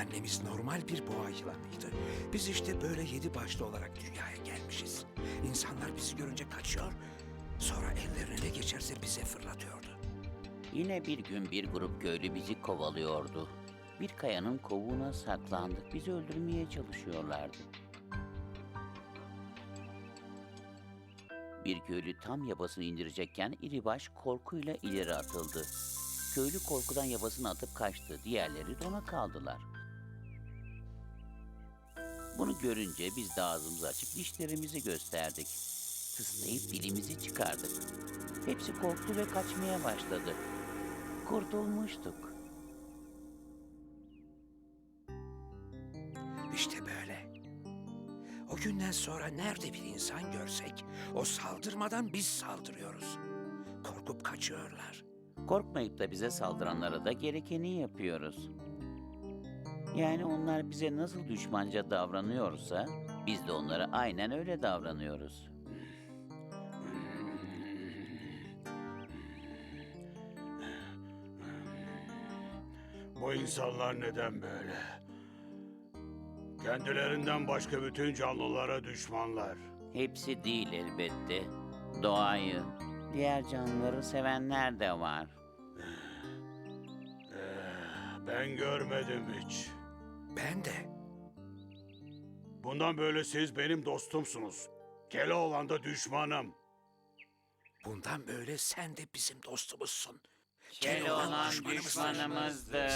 Annemiz normal bir boğa yılanıydı. Biz işte böyle yedi başlı olarak dünyaya gelmişiz. İnsanlar bizi görünce kaçıyor, sonra ellerine ne geçerse bize fırlatıyordu. Yine bir gün bir grup köylü bizi kovalıyordu. Bir kayanın kovuğuna saklandık. Bizi öldürmeye çalışıyorlardı. Bir köylü tam yabasını indirecekken iribaş korkuyla ileri atıldı. Köylü korkudan yabasını atıp kaçtı. Diğerleri dona kaldılar. Bunu görünce biz de ağzımızı açıp dişlerimizi gösterdik. Tıslayıp dilimizi çıkardık. Hepsi korktu ve kaçmaya başladı. Kurtulmuştuk. İşte böyle. O günden sonra nerede bir insan görsek, o saldırmadan biz saldırıyoruz. Korkup kaçıyorlar. Korkmayıp da bize saldıranlara da gerekeni yapıyoruz. Yani onlar bize nasıl düşmanca davranıyorsa biz de onlara aynen öyle davranıyoruz. Bu insanlar neden böyle? Kendilerinden başka bütün canlılara düşmanlar. Hepsi değil elbette. Doğayı, diğer canlıları sevenler de var. Ben görmedim hiç. Ben de. Bundan böyle siz benim dostumsunuz. Keloğlan da düşmanım. Bundan böyle sen de bizim dostumuzsun. Keloğlan düşmanımızdır.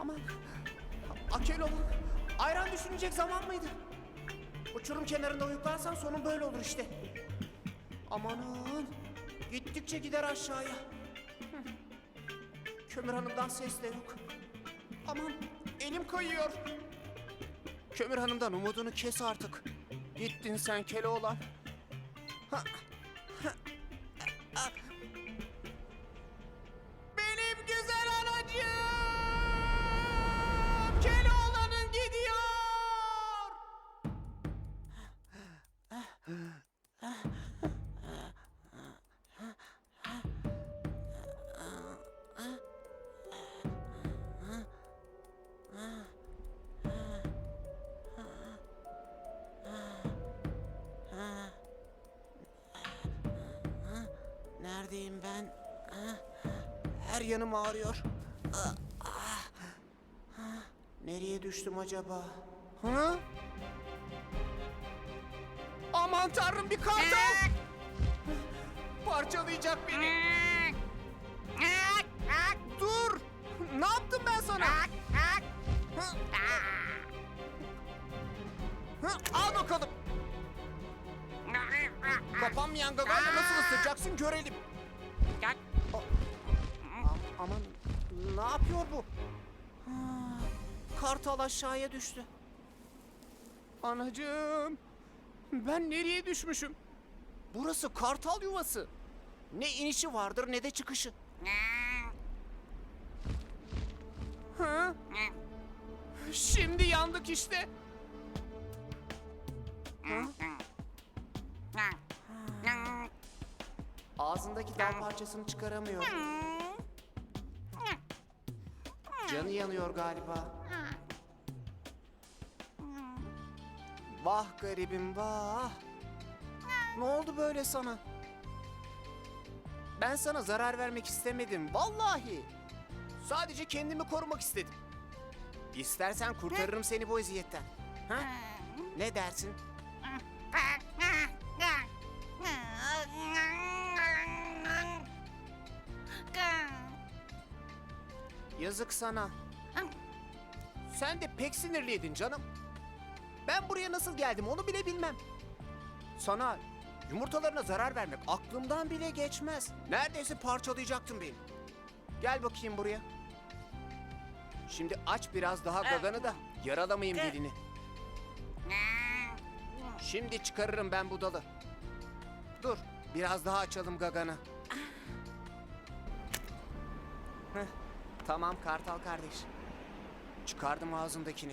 Aman. Akeloğlan. Ayran düşünecek zaman mıydı? Uçurum kenarında uyuklarsan sonun böyle olur işte. Amanın. Gittikçe gider aşağıya. Kömür hanımdan ses de yok. Aman elim kayıyor. Kömür hanımdan umudunu kes artık. Gittin sen Keloğlan. Ha. Ha. Ah. Her yanım ağrıyor. Ah, ah. Ah, Nereye düştüm acaba? Ha? Aman tanrım bir kartal! Parçalayacak beni. Dur! Ne yaptım ben sana? Ha, Al bakalım. Kapanmayan gagayla nasıl ısıracaksın görelim. Aman ne yapıyor bu? Ha, Kartal aşağıya düştü. Anacığım. Ben nereye düşmüşüm? Burası kartal yuvası. Ne inişi vardır ne de çıkışı. Ha? Şimdi yandık işte. Ağzındaki dal parçasını çıkaramıyor. Canı yanıyor galiba. Vah garibim vah. Ne oldu böyle sana? Ben sana zarar vermek istemedim vallahi. Sadece kendimi korumak istedim. İstersen kurtarırım seni bu eziyetten. Ha? Ne dersin? Yazık sana. Sen de pek sinirliydin canım. Ben buraya nasıl geldim onu bile bilmem. Sana yumurtalarına zarar vermek aklımdan bile geçmez. Neredeyse parçalayacaktın beni. Gel bakayım buraya. Şimdi aç biraz daha gaganı da yaralamayayım dilini. Şimdi çıkarırım ben bu dalı. Dur, biraz daha açalım gaganı. Tamam Kartal kardeş. Çıkardım ağzımdakini.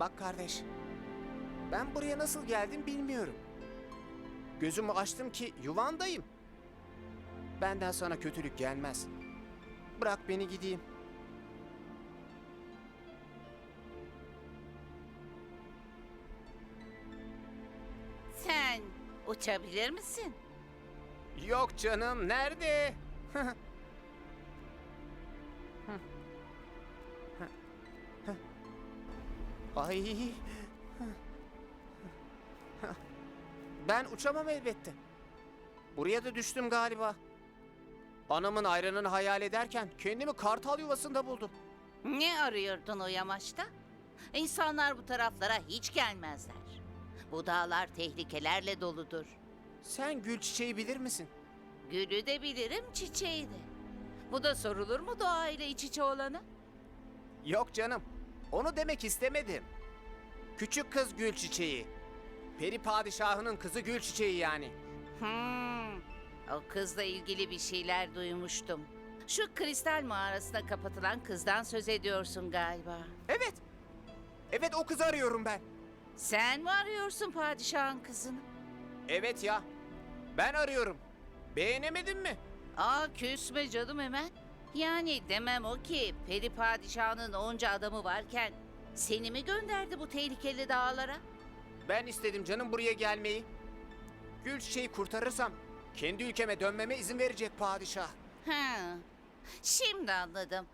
Bak kardeş, ben buraya nasıl geldim bilmiyorum. Gözümü açtım ki yuvandayım. Benden sana kötülük gelmez. Bırak beni gideyim. Sen uçabilir misin? Yok canım, nerede? Ay. Ben uçamam elbette. Buraya da düştüm galiba. Anamın ayranını hayal ederken kendimi kartal yuvasında buldum. Ne arıyordun o yamaçta? İnsanlar bu taraflara hiç gelmezler. Bu dağlar tehlikelerle doludur. Sen gül çiçeği bilir misin? Gülü de bilirim, çiçeği de. Bu da sorulur mu doğayla iç içe olanı? Yok canım. Onu demek istemedim. Küçük kız gül çiçeği. Peri padişahının kızı gül çiçeği yani. Hmm, o kızla ilgili bir şeyler duymuştum. Şu kristal mağarasına kapatılan kızdan söz ediyorsun galiba. Evet. Evet o kızı arıyorum ben. Sen mi arıyorsun padişahın kızını? Evet ya. Ben arıyorum. Beğenemedin mi? Aa küsme canım hemen. Yani demem o ki peri padişahının onca adamı varken seni mi gönderdi bu tehlikeli dağlara? Ben istedim canım buraya gelmeyi. Gül çiçeği kurtarırsam kendi ülkeme dönmeme izin verecek padişah. Ha, şimdi anladım.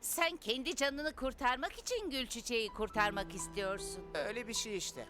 Sen kendi canını kurtarmak için gül çiçeği kurtarmak istiyorsun. Öyle bir şey işte.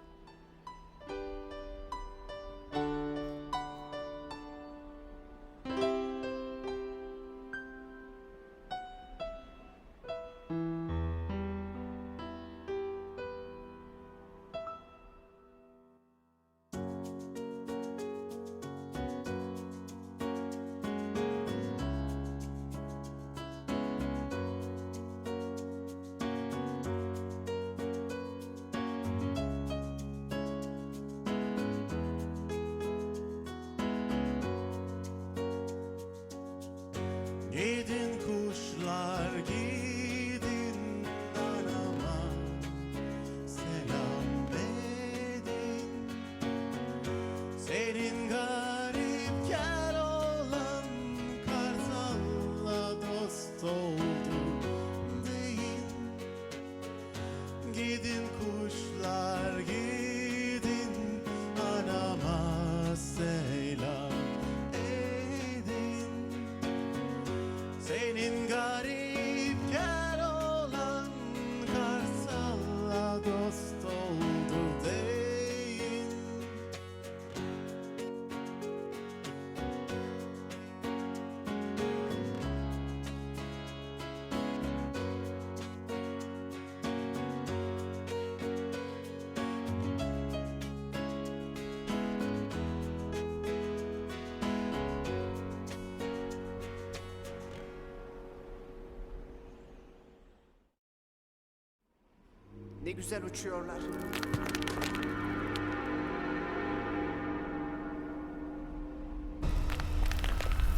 Ne güzel uçuyorlar.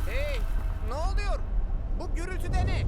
Hey, ne oluyor? Bu gürültüde ne?